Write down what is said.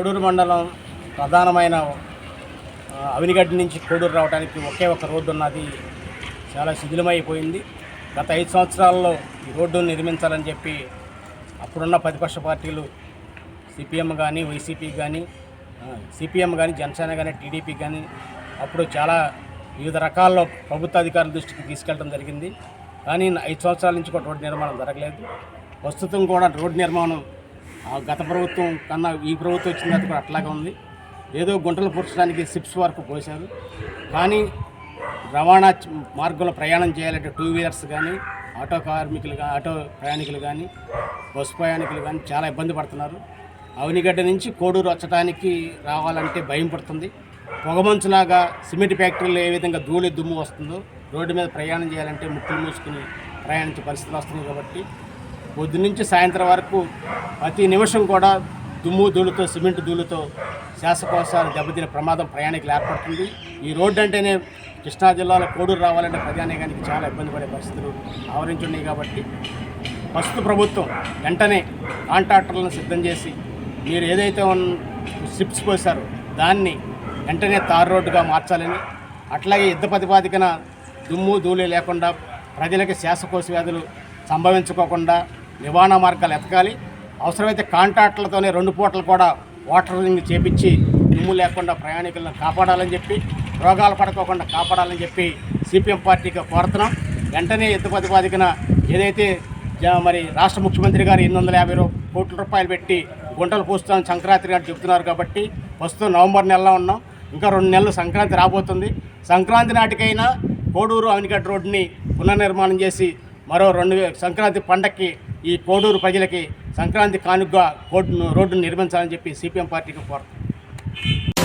కోడూరు మండలం ప్రధానమైన ఆ, అవినిగడ్డ నుంచి కోడూరు రావడానికి ఒకే ఒక రోడ్డు ఉన్నది చాలా శిథిలమైపోయింది. గత ఐదు సంవత్సరాల్లో ఈ రోడ్డును నిర్మించాలని చెప్పి అప్పుడున్న ప్రతిపక్ష పార్టీలు సిపిఎం కానీ వైసీపీ కానీ సిపిఎం కానీ జనసేన కానీ టీడీపీ కానీ అప్పుడు చాలా వివిధ రకాల్లో ప్రభుత్వ అధికారుల దృష్టికి తీసుకెళ్ళడం జరిగింది. కానీ ఐదు సంవత్సరాల నుంచి కూడా రోడ్డు నిర్మాణం జరగలేదు. ప్రస్తుతం కూడా రోడ్డు నిర్మాణం గత ప్రభుత్వం కన్నా ఈ ప్రభుత్వం వచ్చిన తర్వాత కూడా అట్లాగే ఉంది. ఏదో గుంటలు పూడ్చడానికి సిప్స్ వరకు పోశారు. కానీ రవాణా మార్గంలో ప్రయాణం చేయాలంటే టూ వీలర్స్ కానీ ఆటో కార్మికులు కానీ ఆటో ప్రయాణికులు కానీ బస్సు ప్రయాణికులు కానీ చాలా ఇబ్బంది పడుతున్నారు. అవనిగడ్డ నుంచి కోడూరు వచ్చడానికి రావాలంటే భయం పడుతుంది. పొగమంచులాగా సిమెంట్ ఫ్యాక్టరీలో ఏ విధంగా ధూళి దుమ్ము వస్తుందో రోడ్డు మీద ప్రయాణం చేయాలంటే ముక్కులు మూసుకుని ప్రయాణించే పరిస్థితులు వస్తున్నాయి కాబట్టి పొద్దు నుంచి సాయంత్రం వరకు ప్రతి నిమిషం కూడా దుమ్ము ధూళితో సిమెంట్ ధూళితో శ్వాసకోశాలు దెబ్బతినే ప్రమాదం ప్రయాణికులు ఏర్పడుతుంది. ఈ రోడ్డు అంటేనే కృష్ణా జిల్లాలో కోడూరు రావాలంటే ప్రజానీకానికి చాలా ఇబ్బంది పడే పరిస్థితులు ఆవరించున్నాయి కాబట్టి ప్రస్తుత ప్రభుత్వం వెంటనే కాంట్రాక్టర్లను సిద్ధం చేసి మీరు ఏదైతే ఉన్న సిప్స్ పోసారో దాన్ని వెంటనే తార్ రోడ్డుగా మార్చాలని అట్లాగే యుద్ధ ప్రతిపాదికన దుమ్ము ధూళి లేకుండా ప్రజలకి శ్వాసకోశ వ్యాధులు సంభవించుకోకుండా నివారణ మార్గాలు ఎతకాలి. అవసరమైతే కాంట్రాక్టులతోనే రెండు పూటలు కూడా వాటరింగ్ చేపించి దుమ్ము లేకుండా ప్రయాణికులను కాపాడాలని చెప్పి రోగాలు పడుకోకుండా కాపాడాలని చెప్పి సిపిఎం పార్టీకి కోరుతున్నాం. వెంటనే యుద్ధ ప్రతిపాదికన ఏదైతే మరి రాష్ట్ర ముఖ్యమంత్రి గారు ఎనిమిది వందల యాభై కోట్ల రూపాయలు పెట్టి గుంటలు పూస్తామని సంక్రాంతి గారు చెప్తున్నారు కాబట్టి ప్రస్తుతం నవంబర్ నెలలో ఉన్నాం. ఇంకా రెండు నెలలు సంక్రాంతి రాబోతుంది. సంక్రాంతి నాటికైనా కోడూరు అవినిగడ్డ రోడ్డుని పునర్నిర్మాణం చేసి మరో రెండు సంక్రాంతి పండక్కి ఈ కోడూరు ప్రజలకి సంక్రాంతి కానుగ్గా కోడ్ రోడ్డును నిర్మించాలని చెప్పి సిపిఎం పార్టీకి కోరుతుంది